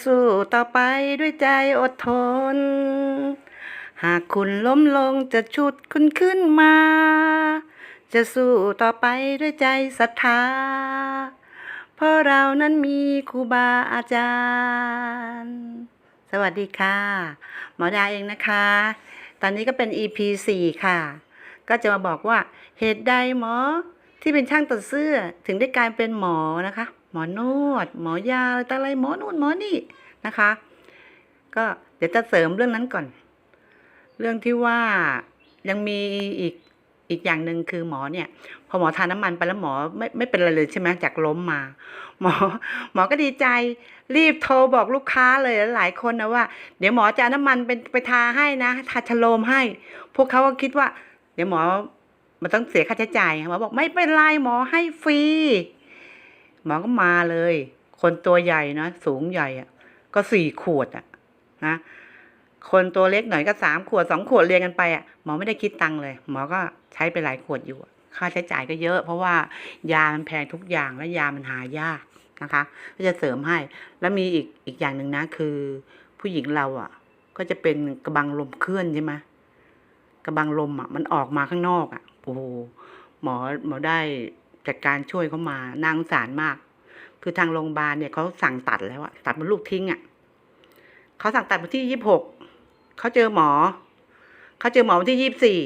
สู้ต่อไปด้วยใจอดทน หากคุณล้มลงจะชุดคุณขึ้นมา จะสู้ต่อไปด้วยใจศรัทธา เพราะเรานั้นมีครูบาอาจารย์ สวัสดีค่ะ หมอดาเองนะคะ ตอนนี้ก็เป็น EP 4 ค่ะ ก็จะมาบอกว่าเหตุใดหมอที่เป็นช่างตัดเสื้อถึงได้กลายเป็นหมอนะคะ หมอนวด หมอยาอะไรต่ออะไรหมอนู่นหมอนี่นะคะ ก็เดี๋ยวจะเสริมเรื่องนั้นก่อน เรื่องที่ว่ายังมีอีกอีกอย่างหนึ่งคือหมอเนี่ย พอหมอทานน้ำมันไปแล้วหมอไม่ไม่เป็นอะไรเลยใช่ไหมจากล้มมา หมอ หมอก็ดีใจ รีบโทรบอกลูกค้าเลยหลายคนนะว่า เดี๋ยวหมอจะน้ำมันไปไปทาให้นะทาชโลมให้ พวกเขาก็คิดว่า เดี๋ยวหมอมันต้องเสียค่าใช้จ่ายหมอบอกไม่เป็นไรหมอให้ฟรี หมอก็มาเลย คนตัวใหญ่นะสูงใหญ่อะก็สี่ขวดอะนะคนตัวเล็กหน่อยก็สามขวดสองขวดเรียงกันไปอะหมอไม่ได้คิดตังค์เลย หมอก็ใช้ไปหลายขวดอยู่ ค่าใช้จ่ายก็เยอะ เพราะว่ายามันแพงทุกอย่างและยามันหายากนะคะ ก็จะเสริมให้ แล้วมีอีกอีกอย่างหนึ่งนะคือ ผู้หญิงเราอะก็จะเป็นกระบังลมเคลื่อนใช่ไหมกระบังลมอะ มันออกมาข้างนอกอะโอ้โหหมอหมอได้ จัดการช่วยเขามา นางสารมาก คือทางโรงพยาบาลเนี่ยเขาสั่งตัดแล้วอะตัดมันลูกทิ้งอะเขาสั่งตัดวันที่ยี่สิบหกเขาเจอหมอเขาเจอหมอวันที่ยี่สิบสี่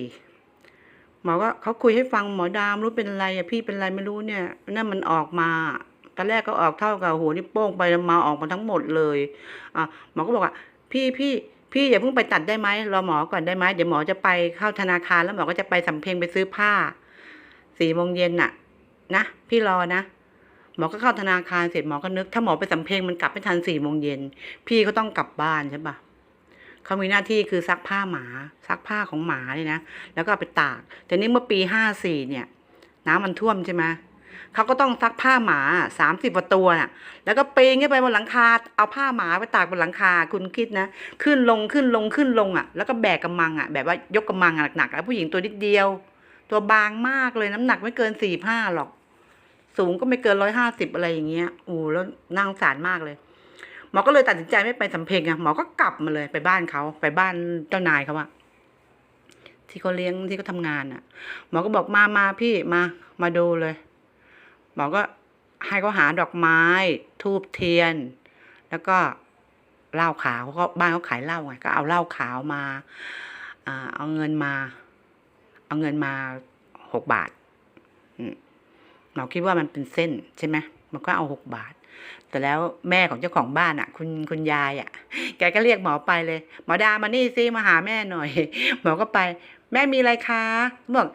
หมอก็เขาคุยให้ฟังหมอดามรู้เป็นอะไรอะพี่เป็นอะไรไม่รู้เนี่ยนั่นมันออกมาตอนแรกก็ออกเท่ากับหัวนิ้วโป้งไปมาออกมาทั้งหมดเลยอะหมอก็บอกว่า พี่พี่พี่อย่าเพิ่งไปตัดได้ไหมรอหมอก่อนได้ไหมเดี๋ยวหมอจะไปเข้าธนาคารแล้วหมอก็จะไปสำเพ็งไปซื้อผ้าสี่โมงเย็นน่ะ นะ พี่รอนะ หมอก็เข้าธนาคารเสร็จหมอก็นึก ถ้าหมอไปสำเพ็งมันกลับไม่ทันสี่โมงเย็น พี่ก็ต้องกลับบ้านใช่ปะเขามีหน้าที่คือซักผ้าหมา ซักผ้าของหมาเนี่ยนะ แล้วก็ไปตาก แต่นี่เมื่อปีห้าสี่เนี่ย น้ำมันท่วมใช่ไหมเขาก็ต้องซักผ้าหมาสามสิบกว่าตัวน่ะ แล้วก็ปีนขึ้นไปบนหลังคา เอาผ้าหมาไปตากบนหลังคา คุณคิดนะ ขึ้นลงขึ้นลงขึ้นลงอะ แล้วก็แบกกำมังอะ แบบว่ายกกำมังหนักๆแล้วผู้หญิงตัวนิดเดียว ตัวบางมากเลยน้ำหนักไม่เกินสี่ห้าหรอก สูงก็ไม่เกินร้อยห้าสิบอะไรอย่างเงี้ยโอ้แล้วนั่งสารมากเลย หมอก็เลยตัดสินใจไม่ไปสำเพ็งอะหมอก็กลับมาเลยไปบ้านเขาไปบ้านเจ้านายเขาอะที่เขาเลี้ยงที่เขาทำงานอะหมอก็บอกมามาพี่มามาดูเลย หมอก็ให้เขาหาดอกไม้ ทูบเทียน แล้วก็เหล้าขาวเขาก็บ้านเขาขายเหล้าไงก็เอาเหล้าขาวมาเอาเงินมา เอาเงินมาหกบาท หมอคิดว่ามันเป็นเส้นใช่ไหมมันก็เอาหกบาท แต่แล้วแม่ของเจ้าของบ้านอะ คุณคุณยายอะ แกก็เรียกหมอไปเลย หมอดามานี่ซิมาหาแม่หน่อย หมอก็ไป แม่มีอะไรคะบอก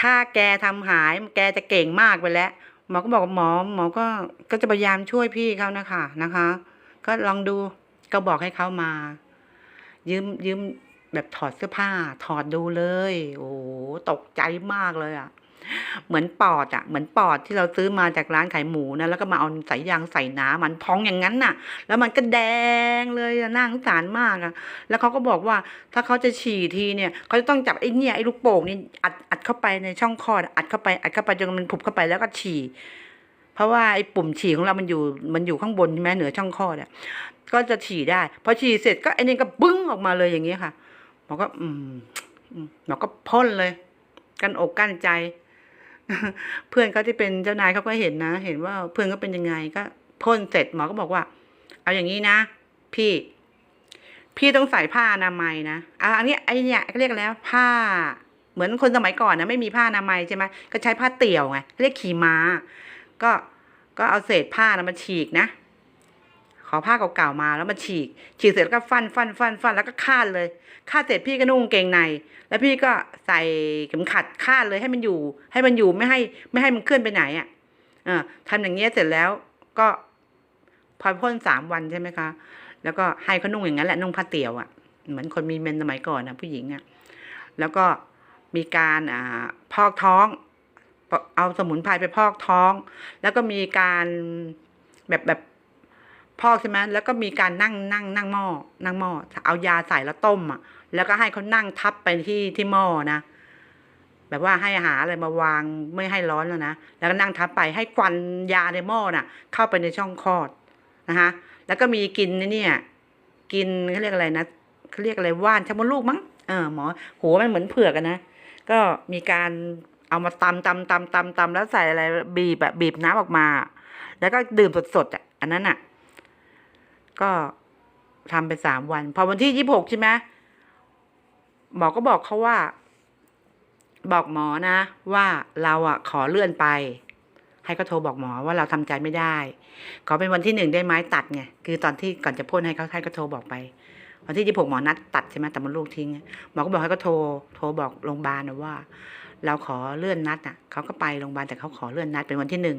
ถ้าแกทำหาย แกจะเก่งมากไปแล้ว หมอก็บอกหมอ หมอก็ก็จะพยายามช่วยพี่เขานะคะนะคะ ก็ลองดูก็บอกให้เขามา ยืมยืมแบบถอดเสื้อผ้า ถอดดูเลย โอ้โหตกใจมากเลยอะ เหมือนปอดอะเหมือนปอดที่เราซื้อมาจากร้านขายหมูนะแล้วก็มาเอาสายยางใส่น้ำมันพองอย่างนั้นน่ะ แล้วมันก็แดงเลยน่าสงสารมากอะแล้วเขาก็บอกว่าถ้าเขาจะฉี่ทีเนี่ยเขาจะต้องจับไอ้เนี่ยไอ้ลูกโป่งนี่อัดอัดเข้าไปในช่องคลอดอัดเข้าไปอัดเข้าไปจนมันผุบเข้าไปแล้วก็ฉี่เพราะว่าไอ้ปุ่มฉี่ของเรามันอยู่มันอยู่ข้างบนใช่ไหมเหนือช่องคลอดอะก็จะฉี่ได้พอฉี่เสร็จก็ไอ้นี่ก็บึ้งออกมาเลยอย่างเงี้ยค่ะหมอก็ อืมหมอก็พ่นเลย กันอกกั้นใจ เพื่อนเขาที่เป็นเจ้านายเขาก็เห็นนะ เห็นว่าเพื่อนเขาเป็นยังไงก็พ่นเสร็จหมอก็บอกว่า เอาอย่างนี้นะ พี่ พี่ต้องใส่ผ้าอนามัยนะอะอันนี้ไอเนี่ยเรียกแล้วผ้า เหมือนคนสมัยก่อนนะไม่มีผ้าอนามัยใช่ไหมก็ใช้ผ้าเตี่ยวไงเรียกขี่ม้า ก็ก็เอาเศษผ้านะมาฉีกนะ ขอผ้าเก่าๆมาแล้วมาฉีก ฉีกเสร็จแล้วก็ฟันฟันฟันฟันแล้วก็คาดเลยคาดเสร็จพี่ก็นุ่งเกงใน แล้วพี่ก็ใส่เข็มขัดคาดเลยให้มันอยู่ ให้มันอยู่ไม่ให้ไม่ให้มันเคลื่อนไปไหนอะเออทำอย่างเงี้ยเสร็จแล้วก็พอพ่นสามวันใช่ไหมคะ แล้วก็ให้เขานุ่งอย่างนั้นแหละนุ่งผ้าเตี่ยวอะเหมือนคนมีเมนสมัยก่อนนะผู้หญิงอะแล้วก็มีการอ่าพอกท้องเอาสมุนไพรไปพอกท้อง แล้วก็มีการแบบแบบ พอกใช่ไหมแล้วก็มีการนั่งนั่งนั่งหม้อนั่งหม้อเอายาใส่แล้วต้มอะ แล้วก็ให้เขานั่งทับไปที่ที่หม้อนะแบบว่าให้หาอะไรมาวางไม่ให้ร้อนแล้วนะแล้วก็นั่งทับไปให้ควันยาในหม้อน่ะ เข้าไปในช่องคลอดนะคะแล้วก็มีกินเนี่ยกินเขาเรียกอะไรนะเขาเรียกอะไรว่านชมดลูกมั้งเออหมอหัวมันเหมือนเผือกนะ ก็มีการเอามาตำตำตำตำตำแล้วใส่อะไรบีบแบบบีบน้ำออกมา แล้วก็ดื่มสดๆอะอันนั้นอะ ก็ทำไปสามวัน พอวันที่ยี่บหกใช่ไหมหมอก็บอกเขาว่า บอกหมอนะ ว่าเราอะ ขอเลื่อนไป ให้เขาโทรบอกหมอว่าเราทำใจไม่ได้ ขอเป็นวันที่หนึ่งได้ไหมตัดไงคือตอนที่ก่อนจะพ่นให้เขาให้เขาโทรบอกไป วันที่ยี่หกหมอนัดตัดใช่ไหมแต่มันลูกทิ้งหมอก็บอกให้เขาโทรโทรบอกโรงพยาบาลนะว่า เราขอเลื่อนนัดอะเขาก็ไปโรงพยาบาลแต่เขาขอเลื่อนนัดเป็นวันที่หนึ่ง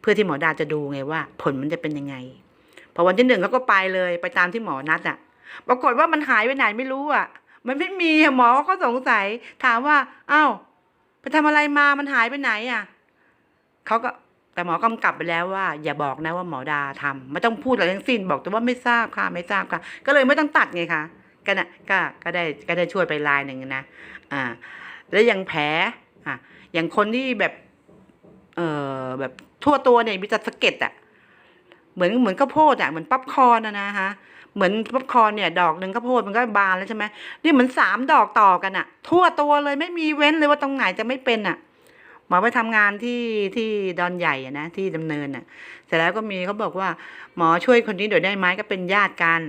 เพื่อที่หมอดาจะดูไงว่า ผลมันจะเป็นยังไง พอวันที่หนึ่งเขาก็ไปเลยไปตามที่หมอนัดอะปรากฏว่ามันหายไปไหนไม่รู้อะมันไม่มีหมอก็สงสัย ถามว่าเอ้าไปทำอะไรมามันหายไปไหนอะเขาก็แต่หมอกำกับไปแล้วว่า อย่าบอกนะว่าหมอดาทำไม่ต้องพูดอะไรทั้งสิ้นบอกแต่ว่าไม่ทราบค่ะไม่ทราบค่ะ ก็เลยไม่ต้องตัดไงคะก็นะก็ก็ได้ก็ได้ช่วยไปลายหนึ่งนะอ่า แล้วอย่างแผลอะอย่างคนที่แบบ เอ่อแบบทั่วตัวเนี่ยมีแต่สะเก็ดอะ เหมือนเหมือนข้าวโพดอะเหมือนป๊อปคอร์นนะนะฮะเหมือนป๊อปคอร์นเนี่ย ดอกหนึ่งข้าวโพดมันก็บานแล้วใช่ไหมนี่เหมือนสามดอกต่อกันอะ ทั่วตัวเลยไม่มีเว้นเลยว่าตรงไหนจะไม่เป็นอะหมอไปทำงานที่ที่ดอนใหญ่อะนะที่ดำเนินอะเสร็จแล้วก็มีเขาบอกว่า หมอช่วยคนนี้เดี๋ยวได้ไหมก็เป็นญาติกัน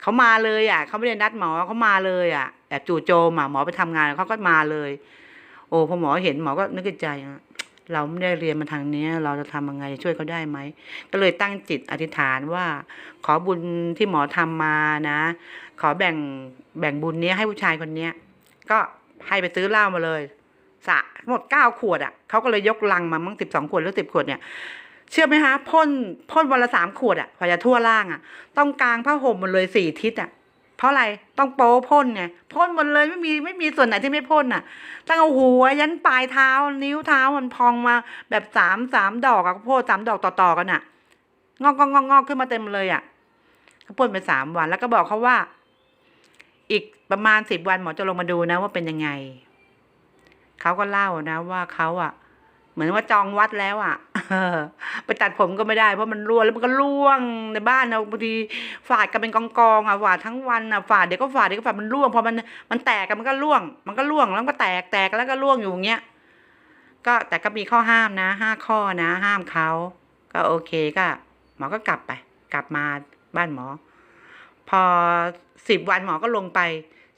เขามาเลยอะเขาไม่ได้นัดหมอเขามาเลยอะแบบจู่โจมอะหมอไปทำงานเขาก็มาเลย โอ้พอหมอเห็นหมอก็นึกในใจอะ เราไม่ได้เรียนมาทางนี้เราจะทำยังไงช่วยเขาได้ไหม ก็เลยตั้งจิตอธิษฐานว่า ขอบุญที่หมอทำมานะ ขอแบ่งแบ่งบุญนี้ให้ผู้ชายคนเนี้ยก็ให้ไปซื้อเหล้ามาเลย สะหมดเก้าขวดอะเขาก็เลยยกลังมามั้งสิบสองขวดหรือสิบขวดเนี่ยเชื่อไหมฮะพ่นพ่นวันละสามขวดอะพอจะทั่วล่างอะ ต้องกลางผ้าห่มหมดเลยสี่ทิศอะ ราะอะไรต้องโป๊พ่นไงพ่นหมดเลยไม่มีไม่มีส่วนไหนที่ไม่พ่นอะ ตั้งเอาหัวยันปลายเท้า นิ้วเท้ามันพองมาแบบสามสามดอกอะข้าวโพดสามดอกต่อๆกันอะงอกงอกงอกขึ้นมาเต็มเลยอะก็พ่นไปสามวันแล้วก็บอกเขาว่า อีกประมาณสิบวันหมอจะลงมาดูนะว่าเป็นยังไงเขาก็เล่านะว่าเขาอะ เหมือนว่าจองวัดแล้วอะ ไปตัดผมก็ไม่ได้เพราะมันร่วงแล้วมันก็ร่วงในบ้านเราบางทีฝาดกันเป็นกองกองอะฝาดทั้งวันอะฝาดเดี๋ยวก็ฝาดเดี๋ยวก็ฝาดมันร่วงพอมันมันแตกกันมันก็ร่วง มันก็ร่วงแล้วก็แตกแตกแล้วก็ร่วงอยู่อย่างเงี้ยก็แต่ก็มีข้อห้ามนะห้าข้อนะ ห้ามเขาก็โอเคก็ หมอก็กลับไป กลับมาบ้านหมอ พอสิบวันหมอก็ลงไป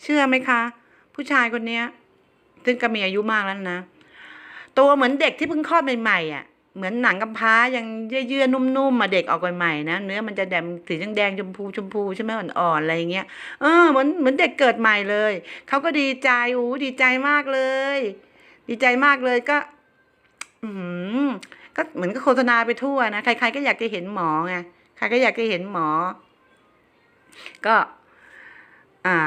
เชื่อไหมคะ ผู้ชายคนเนี้ย ซึ่งก็มีอายุมากแล้วนะ ตัวเหมือนเด็กที่เพิ่งคลอดใหม่ๆอะ เหมือนหนังกำพร้ายังเยื่อๆนุ่มๆมาเด็กออกใหม่ๆนะเนื้อมันจะแดงสีแดงชมพูชมพูใช่ไหมอ่อนๆอะไรอย่างเงี้ยเออเหมือนเหมือนเด็กเกิดใหม่เลยเขาก็ดีใจอู้ดีใจมากเลย ดีใจมากเลยก็ อืมก็เหมือนก็โฆษณาไปทั่วนะใคร ๆ ก็อยากจะเห็นหมอไงใครก็อยากจะเห็นหมอ ก็ อ่า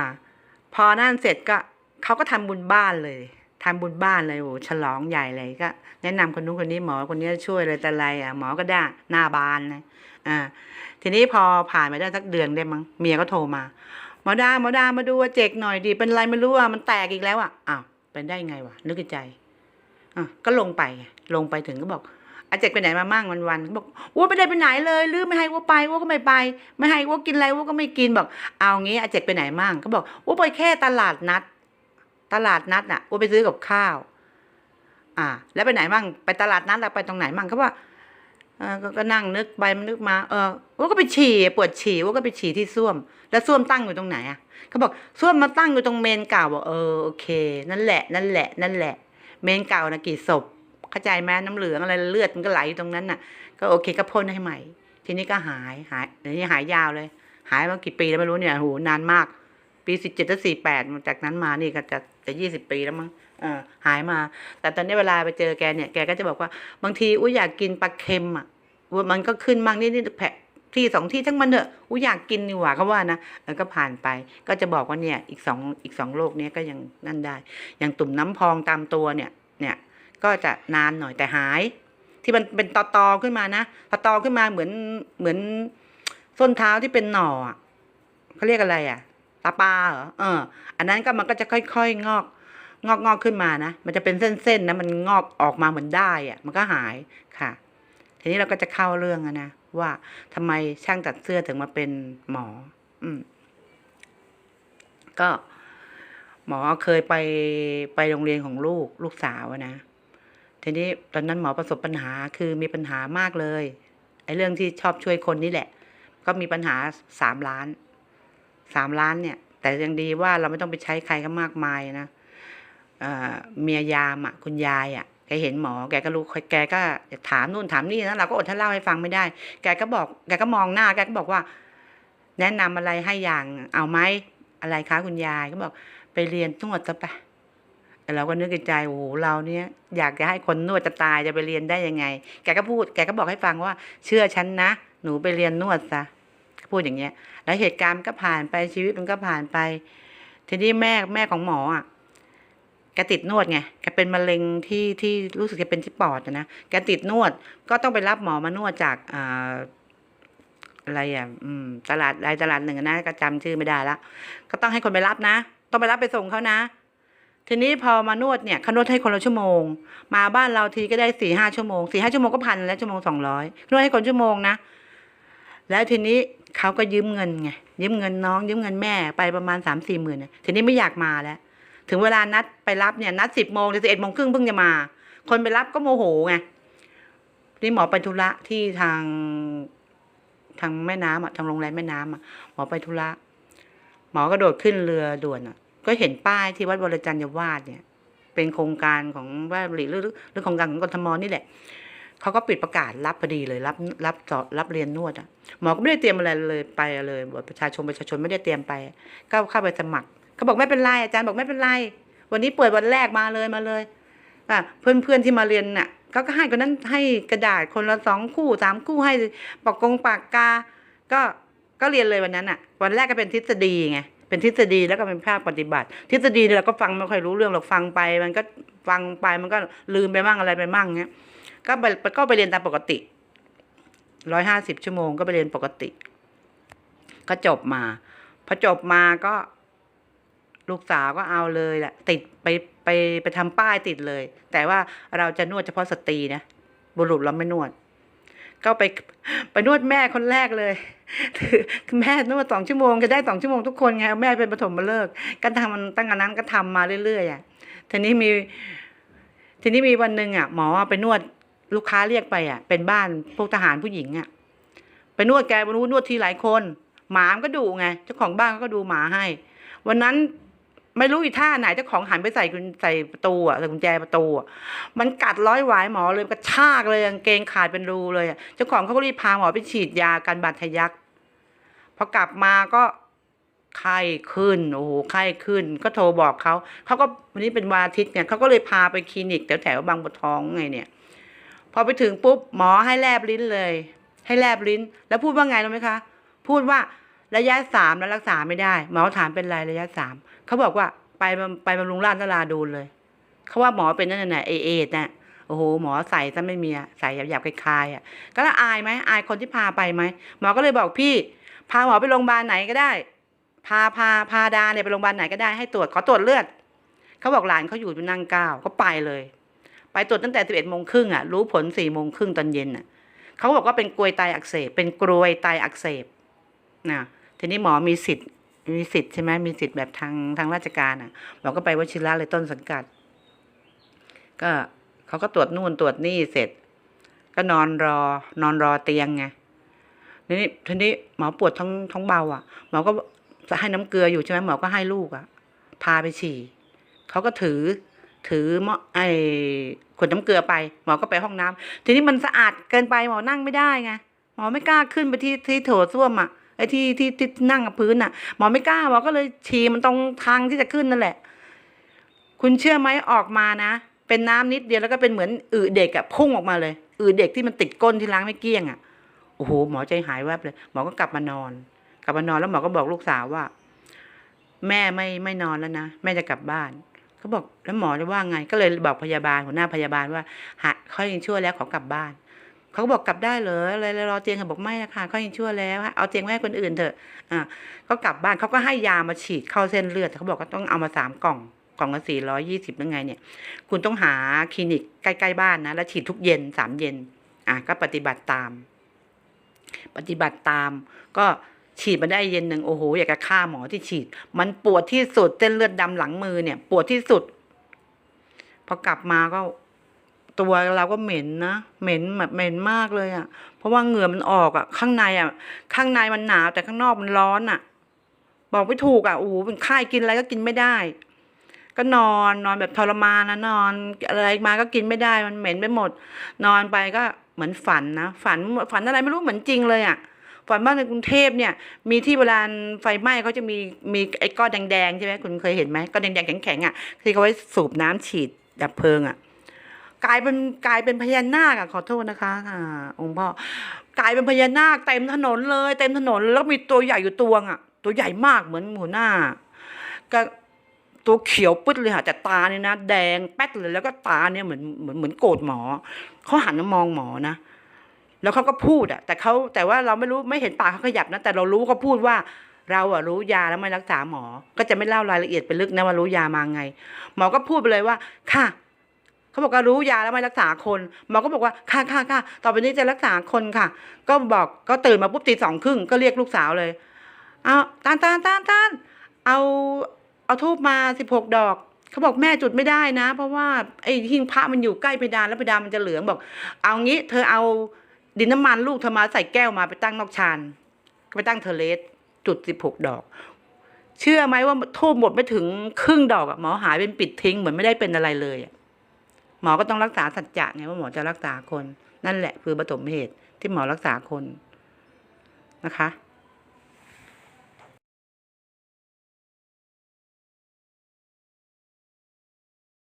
พอนั่นเสร็จก็เขาก็ทำบุญบ้านเลย ทำบุญบ้านเลยโอ้ฉลองใหญ่เลยก็ แนะนำคนนู้นคนนี้หมอคนนี้ช่วยเลยแต่ไรอะหมอก็ได้หน้าบานนะอ่าทีนี้พอผ่านไปได้สักเดือนได้มั้งเมียก็โทรมาหมอดาหมอดามาดูว่าเจกหน่อยดิเป็นไรไม่รู้อะมันแตกอีกแล้วอะอ้าวเป็นได้ไงวะนึกใจอะก็ลงไปลงไปถึงก็บอกอาเจกไปไหนมามั่งวันวันเขาบอกว่าไม่ได้ไปไหนเลยลืมไม่ให้ว่าไปว่าก็ไม่ไป ไม่ให้ว่ากินอะไรว่าก็ไม่กินบอก เอางี้อาเจกไปไหนมั่งเขาบอกว่าไปแค่ตลาดนัด ตลาดนัดน่ะว่าไปซื้อกับข้าว อ่า แล้วไปไหนมั่งไปตลาดนัดแล้วไปตรงไหนมั่งเขาว่าเออก็นั่งนึกไปมันนึกมา เออว่าก็ไปฉี่ปวดฉี่ว่าก็ไปฉี่ที่ส้วม แล้วส้วมตั้งอยู่ตรงไหนอะเขาบอกส้วมมาตั้งอยู่ตรงเมนเก่าบอกเออโอเค นั่นแหละ นั่นแหละ นั่นแหละ เมนเก่านะกี่ศพเข้าใจไหมน้ำเหลืองอะไรเลือดมันก็ไหลอยู่ตรงนั้นน่ะ ก็โอเคก็พ่นให้ใหม่ ทีนี้ก็หายหายเดี๋ยวนี้หายยาวเลย หายมากี่ปีแล้วไม่รู้เนี่ยโหนานมาก ปีสิบเจ็ดถึงสี่แปดจากนั้นมานี่ก็จะจะยี่สิบปีแล้วมั้งเออหายมา แต่ตอนนี้เวลาไปเจอแกเนี่ยแกก็จะบอกว่าบางทีอุ้ยอยากกินปลาเค็มอะว่ามันก็ขึ้นบ้างนี่นี่แผะที่สองที่ทั้งมันเถอะอุ้ยอยากกินนี่หว่าเขาว่านะเออก็ผ่านไป ก็จะบอกว่าเนี่ยอีกสองอีกสองโรคเนี้ยก็ยังนั่นได้ อย่างตุ่มน้ำพองตามตัวเนี่ยเนี่ยก็จะนานหน่อยแต่หาย ที่มันเป็นตอตอขึ้นมานะตอตอขึ้นมาเหมือนเหมือนส้นเท้าที่เป็นหน่ออะเขาเรียกอะไรอะ ตาปลาเหรอเออ อันนั้นก็มันก็จะค่อยๆงอก งอกงอกขึ้นมานะ มันจะเป็นเส้นๆนะ มันงอกออกมาเหมือนได้อะมันก็หายค่ะ ทีนี้เราก็จะเข้าเรื่องนะว่าทำไมช่างตัดเสื้อถึงมาเป็นหมอ อืม ก็ หมอเคยไปไปโรงเรียนของลูกลูกสาวนะ ทีนี้ตอนนั้นหมอประสบปัญหาคือมีปัญหามากเลย ไอ้เรื่องที่ชอบช่วยคนนี่แหละ ก็มีปัญหาสามล้าน สามล้านเนี่ย แต่ยังดีว่าเราไม่ต้องไปใช้ใครก็มากมายนะเมียยามอะคุณยายอะแกเห็นหมอ แกก็รู้แกก็ถามนู่นถามนี่นะเราก็อดท่าเล่าให้ฟังไม่ได้ แกก็บอก แกก็มองหน้า แกก็บอกว่า แนะนำอะไรให้อย่าง เอาไหมอะไรคะคุณยายก็บอก ไปเรียนนวดซะไปแต่เราก็นึกในใจโอ้โหเราเนี่ยอยากจะให้คนนวดจะตายจะไปเรียนได้ยังไง แกก็พูด แกก็บอกให้ฟังว่า เชื่อฉันนะ หนูไปเรียนนวดซะ พูดอย่างเงี้ย แล้วเหตุการณ์ก็ผ่านไปชีวิตมันก็ผ่านไป ทีนี้แม่แม่ของหมออะแกติดนวดไงแกเป็นมะเร็งที่ที่รู้สึกจะเป็นที่ปอดนะแกติดนวดก็ต้องไปรับหมอมานวดจากอ่าอะไรอะอตลาดอะไรตลาดหนึ่งนะก็จำชื่อไม่ได้ละก็ต้องให้คนไปรับนะ ต้องไปรับไปส่งเขานะ ทีนี้พอมานวดเนี่ยเขานวดให้คนละชั่วโมง มาบ้านเราทีก็ได้สี่ห้าชั่วโมงสี่ห้าชั่วโมงก็พันแล้วชั่วโมงสองร้อยนวดให้คนชั่วโมงนะ แล้วทีนี้ เขาก็ยืมเงินไงยืมเงินน้อง ยืมเงินแม่ไปประมาณสามสี่หมื่นน่ะทีนี้ไม่อยากมาแล้ว ถึงเวลานัดไปรับเนี่ยนัดสิบโมงหรือสิบเอ็ดโมงครึ่งเพิ่งจะมา คนไปรับก็โมโหไงนี่หมอไปธุระที่ทางทางแม่น้ำอะทางโรงแรมแม่น้ำอะหมอไปธุระหมอกระโดดขึ้นเรือด่วนอะ ก็เห็นป้ายที่วัดวรจันทวาดเนี่ย เป็นโครงการของว่าหรือหรือหรือโครงการของกทมนี่แหละ เขาก็ปิดประกาศรับพอดีเลยรับรับสอนรับเรียนนวดอะหมอก็ไม่ได้เตรียมอะไรเลยไปเลยบอกประชาชนประชาชนไม่ได้เตรียมไป ก็เข้าไปสมัครเขาบอกไม่เป็นไรอาจารย์บอกไม่เป็นไรวันนี้เปิดวันแรกมาเลยมาเลยอะเพื่อนเพื่อนๆที่มาเรียนน่ะเขาก็ให้คนนั้นให้กระดาษคนละสองคู่สามคู่ให้ปากกงปากกา ก็ก็เรียนเลยวันนั้นอะ วันแรกก็เป็นทฤษฎีไงเป็นทฤษฎีแล้วก็เป็นภาคปฏิบัติ ทฤษฎีเนี่ยเราก็ฟังไม่ค่อยรู้เรื่องเราฟังไป มันก็ฟังไปมันก็ลืมไปมั่งอะไรไปมั่งเงี้ย ก็ไปก็ไปเรียนตามปกติร้อยห้าสิบชั่วโมงก็ไปเรียนปกติ ก็จบมาพอจบมาก็ลูกสาวก็เอาเลยแหละติดไปไปไปทำป้ายติดเลย แต่ว่าเราจะนวดเฉพาะสตรีนะบุรุษเราไม่นวด ก็ไปไปนวดแม่คนแรกเลยคือแม่นวดสองชั่วโมงจะได้สองชั่วโมงทุกคนไงแม่เป็นปฐมฤกษ์ก็ทำตั้งแต่นั้นก็ทำมาเรื่อยๆอะทีนี้มี ทีนี้มีวันหนึ่งอะหมอไปนวด ลูกค้าเรียกไปอะ เป็นบ้านพวกทหารผู้หญิงอะไปนวดแกไปรู้นวดทีหลายคน หมามันก็ดูไงเจ้าของบ้านก็ดูหมาให้ วันนั้นไม่รู้อีท่าไหนเจ้าของหันไปใส่กุญใส่ประตูอะใส่กุญแจประตูอะมันกัดร้อยหวายหมอเลยกระชากเลยกางเกงขาดเป็นรูเลยอะเจ้าของเขาก็รีบพาหมอไปฉีดยากันบาดทะยักพอกลับมาก็ไข้ขึ้นโอ้โหไข้ขึ้น ก็โทรบอกเขาเขาก็วันนี้เป็นวันอาทิตย์เนี่ยเขาก็เลยพาไปคลินิกแถวแถวบางบัวทองไงเนี่ย พอไปถึงปุ๊บหมอให้แลบลิ้นเลย ให้แลบลิ้น แล้วพูดว่าไงรู้ไหมคะ พูดว่าระยะสามแล้วรักษาไม่ได้ หมอถามเป็นไรระยะสามเขาบอกว่าไปไปบำรุงราชนราดูนเลยเขาว่าหมอเป็นนั่นน่ะเอเอดน่ะโอ้โหหมอใส่ซะไม่มีอะใส่หยาบๆคลายๆอะ ก็แล้วอายไหมอายคนที่พาไปไหมหมอก็เลยบอกพี่ พาหมอไปโรงพยาบาลไหนก็ได้ พาพาพาดาเนี่ยไปโรงพยาบาลไหนก็ได้ให้ตรวจขอตรวจเลือดเขาบอกหลานเขาอยู่ที่นั่งเก้าก็ไปเลย ไปตรวจตั้งแต่สิบเอ็ดโมงครึ่งอะรู้ผลสี่โมงครึ่งตอนเย็นอะเขาบอกว่าเป็นกรวยไตอักเสบเป็นกรวยไตอักเสบนะทีนี้หมอมีสิทธิ์มีสิทธิ์ใช่ไหมมีสิทธิ์แบบทางทางราชการอะหมอก็ไปวชิระเลยต้นสังกัด ก็เขาก็ตรวจนู่นตรวจนี่เสร็จ ก็นอนรอนอนรอเตียงไงทีนี้ทีนี้หมอปวดท้องท้องเบาอะหมอก็จะให้น้ำเกลืออยู่ใช่ไหมหมอก็ให้ลูกอะพาไปฉี่เขาก็ถือ ถือหม้อไอ้ขวดน้ำเกลือไปหมอก็ไปห้องน้ำทีนี้มันสะอาดเกินไปหมอนั่งไม่ได้ไงหมอไม่กล้าขึ้นไปที่ที่โถส้วมอะไอ้ที่ที่ที่นั่งกับพื้นอะ หมอไม่กล้าหมอก็เลยฉี่มันตรงทางที่จะขึ้นนั่นแหละ คุณเชื่อไหมออกมานะ เป็นน้ำนิดเดียวแล้วก็เป็นเหมือนอืดเด็กอะพุ่งออกมาเลยอืดเด็กที่มันติดก้นที่ล้างไม่เกลี้ยงอะโอ้โหหมอใจหายแวบเลย หมอก็กลับมานอน กลับมานอนแล้วหมอก็บอกลูกสาวว่า แม่ไม่ไม่นอนแล้วนะ แม่จะกลับบ้าน เขาบอกแล้วหมอจะว่าไง ก็เลยบอกพยาบาลหัวหน้าพยาบาลว่าหาเขายังชั่วแล้วขอกลับบ้าน เขาก็บอกกลับได้เหรออะไรรอเตียงเขาบอกไม่นะคะเขายังชั่วแล้วเอาเตียงไว้ให้คนอื่นเถอะอ่าก็กลับบ้านเขาก็ให้ยามาฉีดเข้าเส้นเลือดเขาบอกว่าต้องเอามาสามกล่องกล่องละสี่ร้อยี่สิบยังไงเนี่ย คุณต้องหาคลินิกใกล้ๆบ้านนะ แล้วฉีดทุกเย็นสามเย็น อะก็ปฏิบัติตาม ปฏิบัติตามก็ ฉีดมาได้เย็นหนึ่งโอ้โหอยากจะฆ่าหมอที่ฉีด มันปวดที่สุดเส้นเลือดดำหลังมือเนี่ย ปวดที่สุดพอกลับมาก็ตัวเราก็เหม็นนะเหม็นแบบเหม็นมากเลยอะ่ะ เพราะว่าเหงื่อมันออกอะ่ะ ข้างในอะ่ะ ข้างในมันหนาวแต่ข้างนอกมันร้อนอะ บอกไม่ถูกอะโอ้โหเป็นไข้กินอะไรก็กินไม่ได้ ก็นอนนอนแบบทรมานนะนอนอะไรมาก็กินไม่ได้มันเหม็นไปหมด นอนไปก็เหมือนฝันนะฝันฝันอะไรไม่รู้เหมือนจริงเลยอะ ฝันว่าในกรุงเทพเนี่ยมีที่เวลาไฟไหม้เขาจะมีมีไอ้ก้อนแดงๆใช่ไหมคุณเคยเห็นไหมก้อนแดงๆแข็งๆอะที่เขาไว้สูบน้ำฉีดดับเพลิงอะกลายเป็นกลายเป็นพญานาคอะขอโทษนะคะอ่าองค์พ่อกลายเป็นพญานาคเต็มถนนเลย เต็มถนนแล้วมีตัวใหญ่อยู่ตัวอะ ตัวใหญ่มากเหมือนหมูหน้าก็ตัวเขียวปึ๊ดเลยค่ะแต่ตาเนี่ยนะแดงแป๊ดเลยแล้วก็ตาเนี่ยเหมือนเหมือนเหมือนโกรธหมอเขาหันมามองหมอนะ แล้วเขาก็พูดอะแต่เขาแต่ว่าเราไม่รู้ไม่เห็นปากเขาขยับนะแต่เรารู้เขาพูดว่าเราอะรู้ยาแล้วไม่รักษาหมอ ก็จะไม่เล่ารายละเอียดไปลึกนะว่ารู้ยามาไง หมอก็พูดไปเลยว่า ค่ะเขาบอกว่ารู้ยาแล้วไม่รักษาคนหมอก็บอกว่าค่ะค่ะค่ะต่อไปนี้จะรักษาคนค่ะ ก็บอกก็ตื่นมาปุ๊บตีสองครึ่งก็เรียกลูกสาวเลยเอาตานตานตานตานเอาเอาทูบมาสิบหกดอกเขาบอกแม่จุดไม่ได้นะ เพราะว่าไอ้หิ้งพระมันอยู่ใกล้เพดานแล้วเพดานมันจะเหลืองบอก เอางี้เธอเอา ดินน้ำมันลูกเธอมาใส่แก้วมาไปตั้งนอกชานไปตั้งเทเลสจุดสิบหกดอก เชื่อไหมว่าทูบหมดไม่ถึงครึ่งดอกอะหมอหายเป็นปิดทิ้งเหมือนไม่ได้เป็นอะไรเลยหมอก็ต้องรักษาสัจจะไงว่าหมอจะรักษาคน นั่นแหละคือปฐมเหตุที่หมอรักษาคนนะคะ